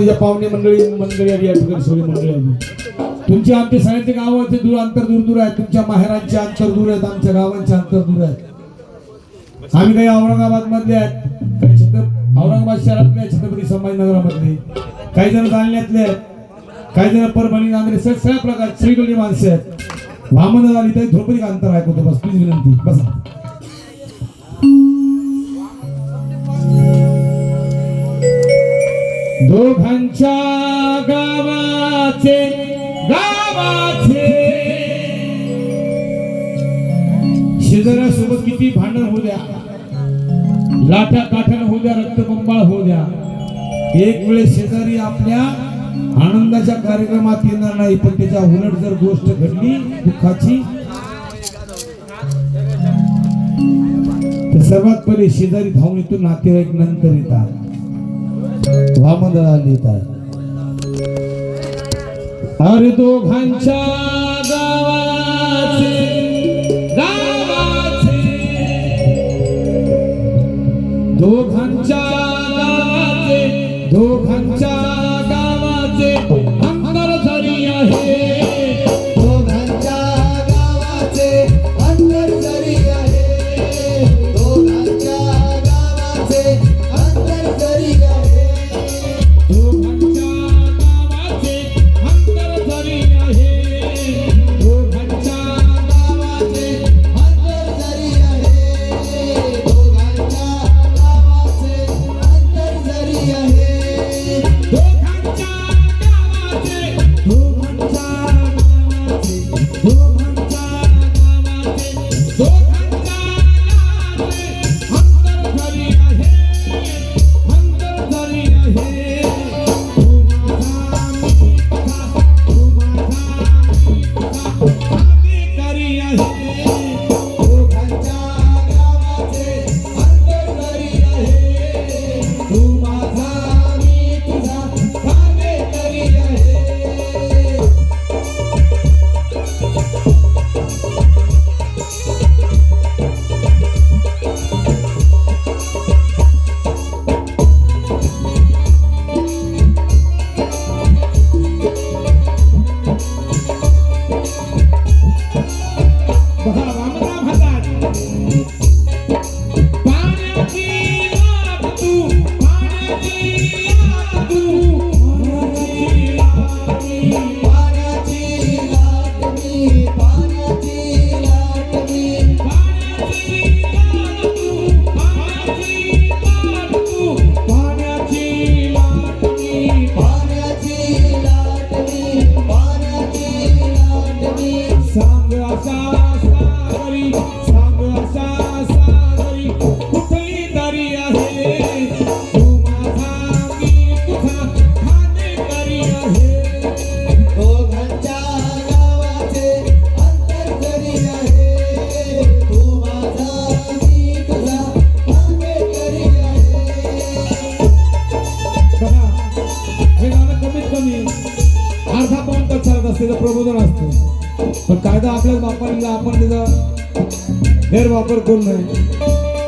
या पाहुणे मंडळी मंडळी आली या ठिकाणी सगळी मंडळी आली. तुमच्या आमच्या सगळ्यांचे ते दूर अंतर दूर दूर आहेत. तुमच्या माहेरांचे अंतर दूर आहेत आमच्या गावांचे अंतर दूर आहेत. आम्ही काही औरंगाबाद मधले आहेत. काही छत्र औरंगाबाद शहरातले आहेत छत्रपती संभाजीनगरामधले. काही जण जालन्यातले आहेत. काही जण परभणी नांदरे सगळ्या प्रकार श्रीगडी माणसे आहेत. वामन आली तरी द्रौपदी अंतर ऐकवतो बस प्लीज विनंती. बसा. दोघांच्या गावाचे गावाचे. शेजाऱ्यासोबत किती भांडण होऊ द्या. लाठ्या काठ्यानं होऊ द्या रक्तबंबाळ होऊ द्या. एक वेळेस शेजारी आपल्या आनंदाच्या कार्यक्रमात येणार नाही पण त्याच्या उलट जर गोष्ट घडली दुःखाची तर सर्वात पहिले शेजारी धावून येतो नातेवाईक नंतर येतात. वामनराव लिहित आहे अरे दोघांच्या गावाचे गावाचे. पण कायदा आपल्याच वापरला आपण त्याचा गैरवापर करू नये.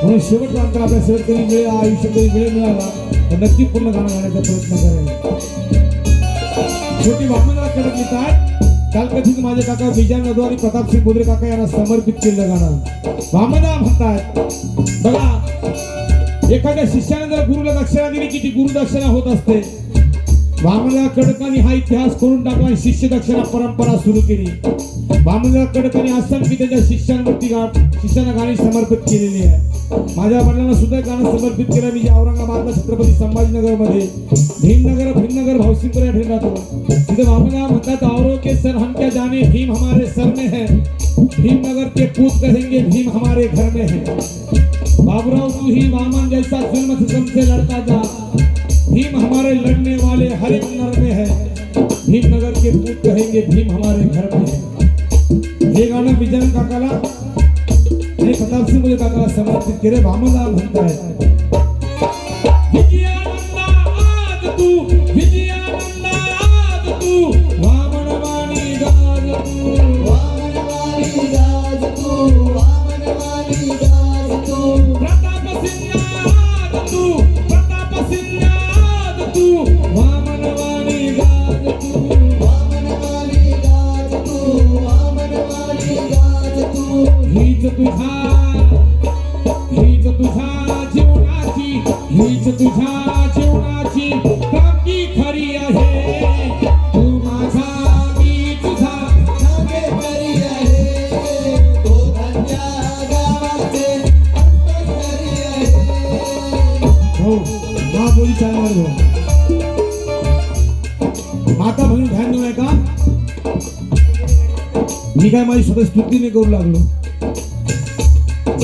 म्हणून शेवटचा अंतर आपल्या शेवटकरी वेळ आयुष्यात कधी वेळ मिळाला तर नक्की पूर्ण गाणं गाण्याचा प्रयत्न करायचा छोटी वामनराव कडक लिहितात काल कथित माझे काका विजय नदू आणि प्रतापसिंह बोदरे काका यांना समर्पित केलं गाणं. वामना म्हणतात बघा एखाद्या शिष्याने जर गुरुला दक्षिणा दिली की ती गुरुदक्षिणा होत असते भामला कडकाने हा इतिहास करून टाकला आणि शिष्य दक्षिणा परंपरा सुरू केली. भामला कडकाने असंख्य त्याच्या शिष्यांवरती गा- शिष्यांना गाणी समर्पित केलेली आहे. माझ्या वडिलांना सुद्धा गाणं समर्पित केलं मी औरंगाबादला छत्रपती संभाजीनगरमध्ये भीमनगर भीमनगर भावसिंगपूर या ठिकाणी राहतो. तिथे भामला म्हणतात औरो के सर हम क्या जाने भीम हमारे सर में है. भीमनगर के पूत कहेंगे भीम हमारे घर में है. बाबूराव तू ही वामन जैसा जुल्म से लड़ता जा। भीम हमारे लड़ने वाले हर एक नर में है। भीमनगर के पूत कहेंगे भीम हमारे घर में है। हे गाणं विजयन काकाला आणि प्रतापसिंह मोदी काकाला समर्पित केले वामनराव म्हणताय विजयानंदा बाकी खरी आहे. तू माझा मी तुझा आहे. गावाचे आहे. हो हा चालणार हो. माता बहीण ध्यान नाही का मी काय माझी स्वतः स्तुती नाही करू लागलो.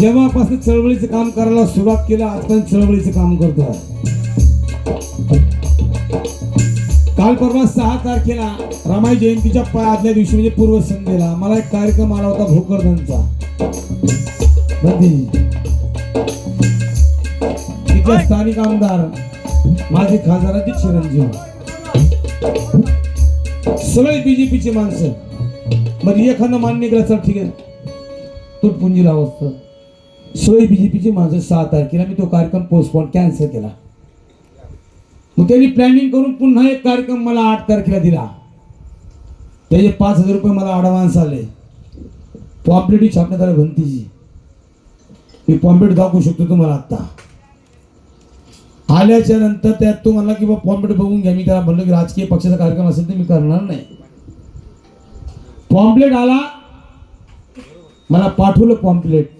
जेव्हापासून चळवळीचं काम करायला सुरुवात केलं आजपर्यंत चळवळीचं काम करतोय काल परवा सहा तारखेला रमाई जयंतीच्या आदल्या दिवशी म्हणजे पूर्व संध्येला मला एक कार्यक्रम आला होता भोकरदनचा. तिथले स्थानिक आमदार माझे खासदाराचे चिरंजीव सगळे बीजेपीचे माणसं. मग एखादं मान्य केलं चल ठीक आहे. सोय बी जे बीजेपीची माणसं सहा तारखेला. मी तो कार्यक्रम पोस्टपोन कॅन्सल केला. मग त्यांनी प्लॅनिंग करून पुन्हा एक कार्यक्रम मला आठ तारखेला दिला. त्याचे पाच हजार रुपये मला ॲडव्हान्स आले. पॉम्प्लेटी छापण्यात आले भंतीची. मी पॉम्प्लेट दाखवू शकतो तुम्हाला आत्ता. आल्याच्यानंतर त्यात तो म्हणला की बा पॉम्प्लेट बघून घ्या. मी त्याला म्हणलं की राजकीय पक्षाचा कार्यक्रम असेल तर मी करणार नाही. पॉम्प्लेट आला. मला पाठवलं पॉम्प्लेट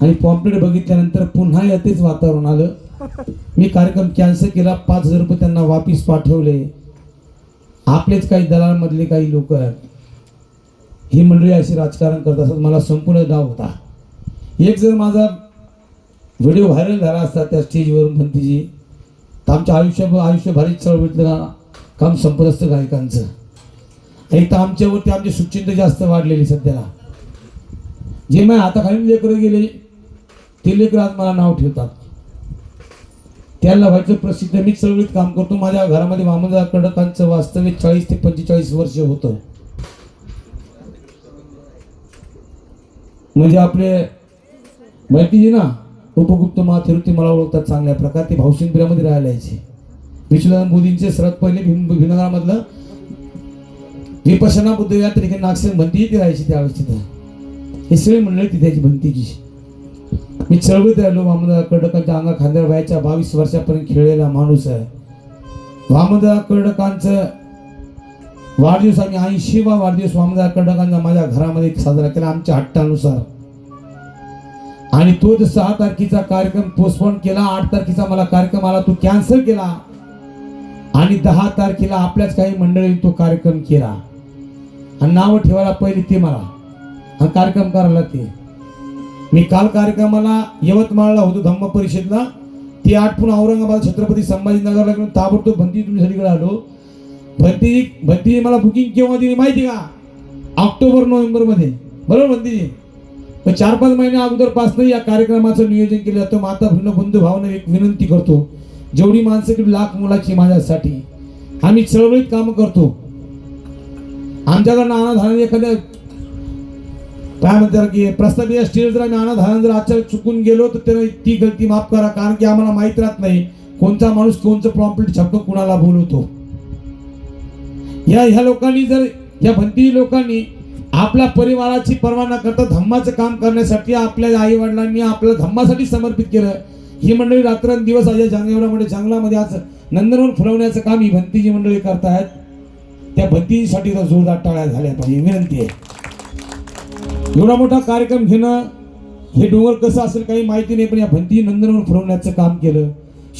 आणि पॉम्प्लेट बघितल्यानंतर पुन्हा यातेच वातावरण आलं. मी कार्यक्रम कॅन्सल केला पाच हजार रुपये त्यांना वापिस पाठवले. आपलेच काही दलालमधले काही लोक आहेत. ही मंडळी अशी राजकारण करत असतात मला संपूर्ण डाव होता. एक जर माझा व्हिडिओ व्हायरल झाला असता त्या स्टेजवरून भंतीजी तर आमच्या आयुष्य आयुष्यभरात चळवळीतलं काम संपत असतं गायकांचं. एक तर आमच्यावरती आमची सुचिंत जास्त वाढलेली सध्याला. जे माझ्या हाताखाली लेकरं गेले ते मला नाव ठेवतात. त्याला व्हायचं प्रसिद्ध मी चळवळीत काम करतो. माझ्या घरामध्ये वामनदादा कडकांचं वास्तविक चाळीस ते पंचेचाळीस वर्ष होतं. म्हणजे आपले माहिती ना उपगुप्त माथिरुती मला ओळखतात चांगल्या प्रकारे. ते भावसिंगपुरामध्ये राहायला यायचे. विश्वनाथ मोदींचे सर्वात पहिले भीम भीमनगरामधलं. विपशना बुद्ध या तरीके नागसेन भंती ते राहायची त्यावेळेस तिथं. हे सगळे मंडळी तिथे भंतीची मी चळवळीत राहिलो वामदा कर्डकांच्या अंगा खांद्यावर वयाच्या बावीस वर्षापर्यंत खेळलेला माणूस आहे. वामदा कर्डकांचं वाढदिवस आम्ही ऐंशीवा वाढदिवस वामदा कर्डकांचा माझ्या घरामध्ये साजरा केला आमच्या हट्टानुसार. आणि तो जर सहा तारखेचा कार्यक्रम पोस्टपोन केला आठ तारखेचा मला कार्यक्रम आला तो कॅन्सल केला. आणि दहा तारखेला आपल्याच काही मंडळींनी तो कार्यक्रम केला. आणि नावं ठेवायला पहिले ते मला. आणि कार्यक्रम करायला ते. मी काल कार्यक्रमाला यवतमाळला होतो धम्म परिषदला. ती आठवून औरंगाबाद छत्रपती संभाजीनगरला घेऊन ताबडतोब भंती तुम्ही सगळीकडे आलो. भंती भंती मला बुकिंग केव्हा दिली माहिती का? ऑक्टोबर नोव्हेंबरमध्ये. बरोबर भंतीजी पण चार पाच महिन्या अगोदरपासून या कार्यक्रमाचं नियोजन केलं जातं. माता भिन्न बंधू भावना एक विनंती करतो जेवढी माणसं लाख मुलाची माझ्यासाठी आम्ही चळवळीत कामं करतो. आमच्याकडनं अनाधारण एखाद्या काय म्हणतात की प्रस्तावित स्टेज जर आम्ही अनाधारण जर आजच्या चुकून गेलो तर त्याला ती गलती माफ करा कारण की आम्हाला माहीत राहत नाही कोणता माणूस कोणचं प्रॉम्प्लेट छापतो कुणाला बोलवतो. या ह्या लोकांनी जर या भंती लोकांनी आपल्या परिवाराची पर्वा न करता धम्माचं काम करण्यासाठी आपल्या आई वडिलांनी आपल्या धम्मासाठी समर्पित केलं. ही मंडळी रात्रंदिवस आज या जंगलामध्ये जंगलामध्ये आज नंदनवन फुलवण्याचं काम ही भंतीची मंडळी करतायत. त्या भंतीसाठी तर जोरदार टाळ्या झाल्या पाहिजे. विनंती आहे. एवढा मोठा कार्यक्रम घेणं हे डोंगर कसं असेल काही माहिती नाही पण या भंती नंदनवन फुलवण्याचं काम केलं.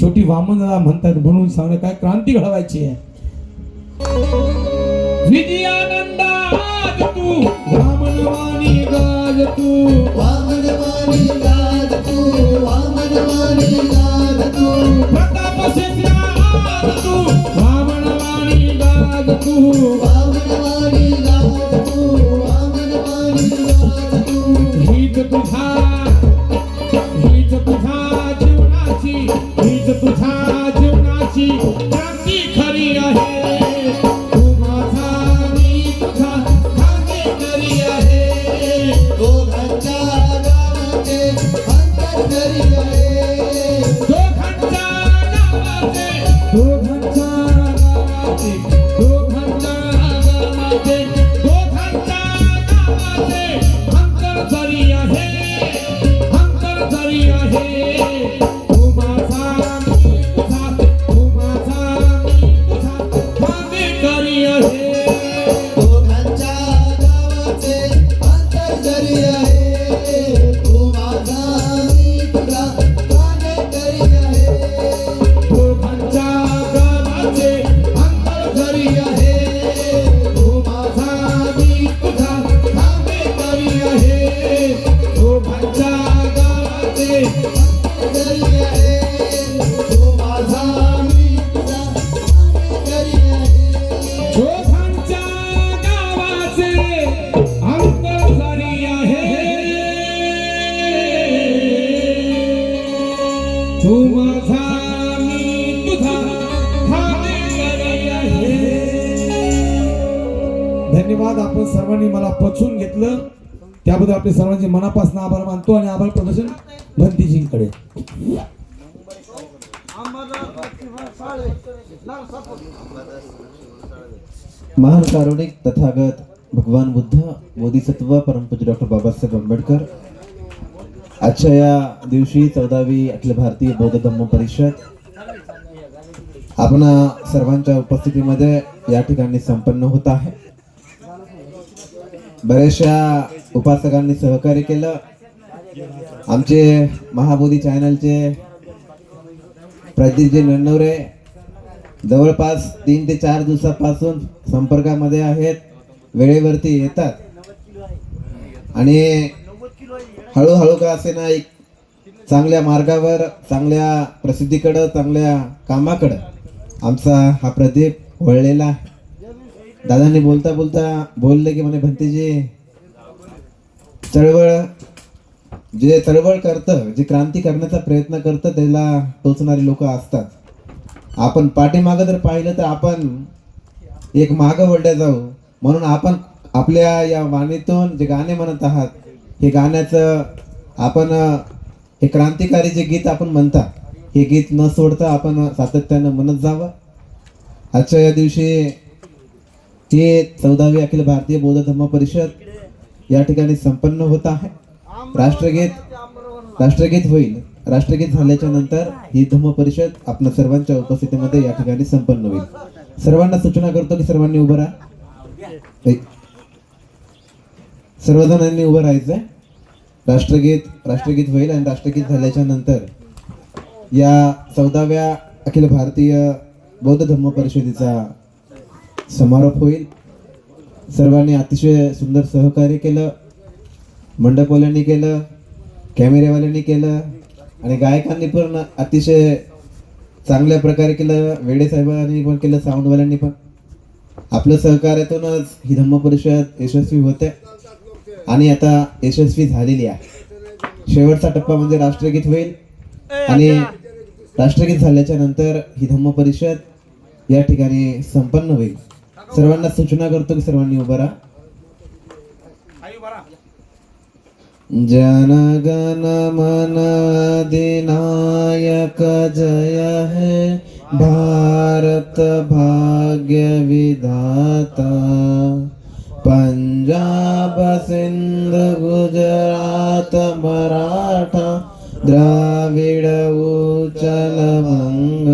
शेवटी वामनदादा म्हणतात म्हणून सांगणं काय क्रांती घडवायची आहे. विजयानंद आज तू वामनवाणी गाज तू. वामनवाणी गाज तू वामनवाणी गाज तू. प्रताप धन्यवाद आपण सर्वांनी मला पचून घेतलं. त्याबद्दल आपले सर्वांचे मनापासून आभार मानतो आणि आभार प्रदर्शन भंतीजींकडे. महान कारुणिक तथागत भगवान बुद्ध बोधिसत्व परमपूज्य डॉक्टर बाबासाहेब आंबेडकर आजच्या या दिवशी चौदावी अखिल भारतीय बौद्ध धम्म परिषद आपण सर्वांच्या उपस्थितीमध्ये या ठिकाणी संपन्न होत आहे. बऱ्याचशा उपासकांनी सहकार्य केलं. आमचे महाबोधी चॅनलचे प्रदीपजी नन्नवरे जवळपास तीन ते चार दिवसापासून संपर्कामध्ये आहेत. वेळेवरती येतात. आणि हळूहळू का असे ना एक चांगल्या मार्गावर चांगल्या प्रसिद्धीकडं चांगल्या कामाकडं? आमचा हा प्रदीप वळलेला दादांनी बोलता बोलता बोलले की म्हणे भंतेजी चळवळ जे चळवळ करतं जे क्रांती करण्याचा प्रयत्न करतं त्याला टोचणारी लोक असतात. आपण पाठीमागं जर पाहिलं तर आपण एक मागं वळल्या जाऊ. म्हणून आपण आपल्या या वाणीतून जे गाणे म्हणत आहात हे गाण्याचं आपण हे क्रांतिकारी जे गीत आपण म्हणता हे गीत न सोडता आपण सातत्यानं म्हणत जावं. आजच्या या दिवशी ते चौदावी अखिल भारतीय बौद्ध धर्म परिषद या ठिकाणी संपन्न होत आहे. राष्ट्रगीत राष्ट्रगीत होईल. राष्ट्रगीत झाल्याच्यानंतर ही धम्म परिषद आपल्या सर्वांच्या उपस्थितीमध्ये या ठिकाणी संपन्न होईल. सर्वांना सूचना करतो की सर्वांनी उभं राहा. सर्वजणांनी उभं राहायचंय. राष्ट्रगीत राष्ट्रगीत होईल आणि राष्ट्रगीत झाल्याच्यानंतर या चौदाव्या अखिल भारतीय बौद्ध धम्म परिषदेचा समारोप होईल. सर्वांनी अतिशय सुंदर सहकार्य केलं. मंडपवाल्यांनी केलं कॅमेरेवाल्यांनी केलं आणि गायकांनी पण अतिशय चांगल्या प्रकारे केलं. वेडे साहेबांनी पण केलं साऊंडवाल्यांनी पण. आपल्या सहकार्यातूनच ही धम्म परिषद यशस्वी होते. आणि आता यशस्वी झालेली आहे. शेवटचा टप्पा म्हणजे राष्ट्रगीत होईल. आणि राष्ट्रगीत झाल्याच्यानंतर ही धम्म परिषद या ठिकाणी संपन्न होईल. सर्वांना सूचना करतो की सर्वांनी उभं राहा. जनगण मन अधिनायक जय है. भारत भाग्य विधाता। पंजाब सिंध गुजरात मराठा द्राविड उचल बंग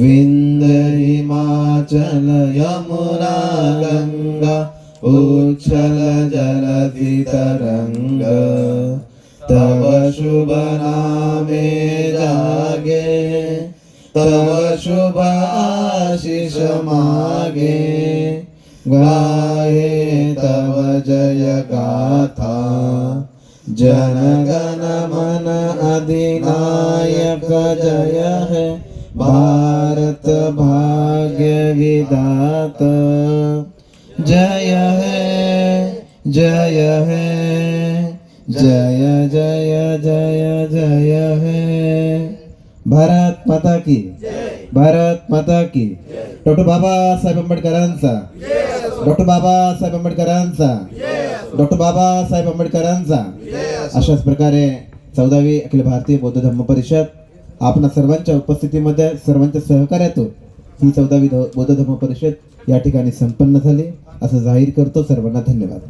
विंद हिमाचल यमुना गंगा उच्छल जलधि तरंग तव शुभ नामे जागे तव शुभ आशिष मागे गाये तव जय गाथा। जनगण मन अधिनायक जय है। भारत भाग्य विधात। जय है जय है जय जय जय जय है। भारत माता की। भारत माता की। डॉक्टर बाबासाहेब आंबेडकरांचा डॉक्टर बाबासाहेब आंबेडकरांचा. डॉक्टर बाबासाहेब आंबेडकरांचा. अशाच प्रकारे चौदावी अखिल भारतीय बौद्ध धर्म परिषद आपणा सर्वांच्या उपस्थितीमध्ये सर्वांच्या सहकार्यातून ही चौदावी बौद्ध धर्म परिषद या ठिकाणी संपन्न झाली. असं जाहीर करतो. सर्वांना धन्यवाद.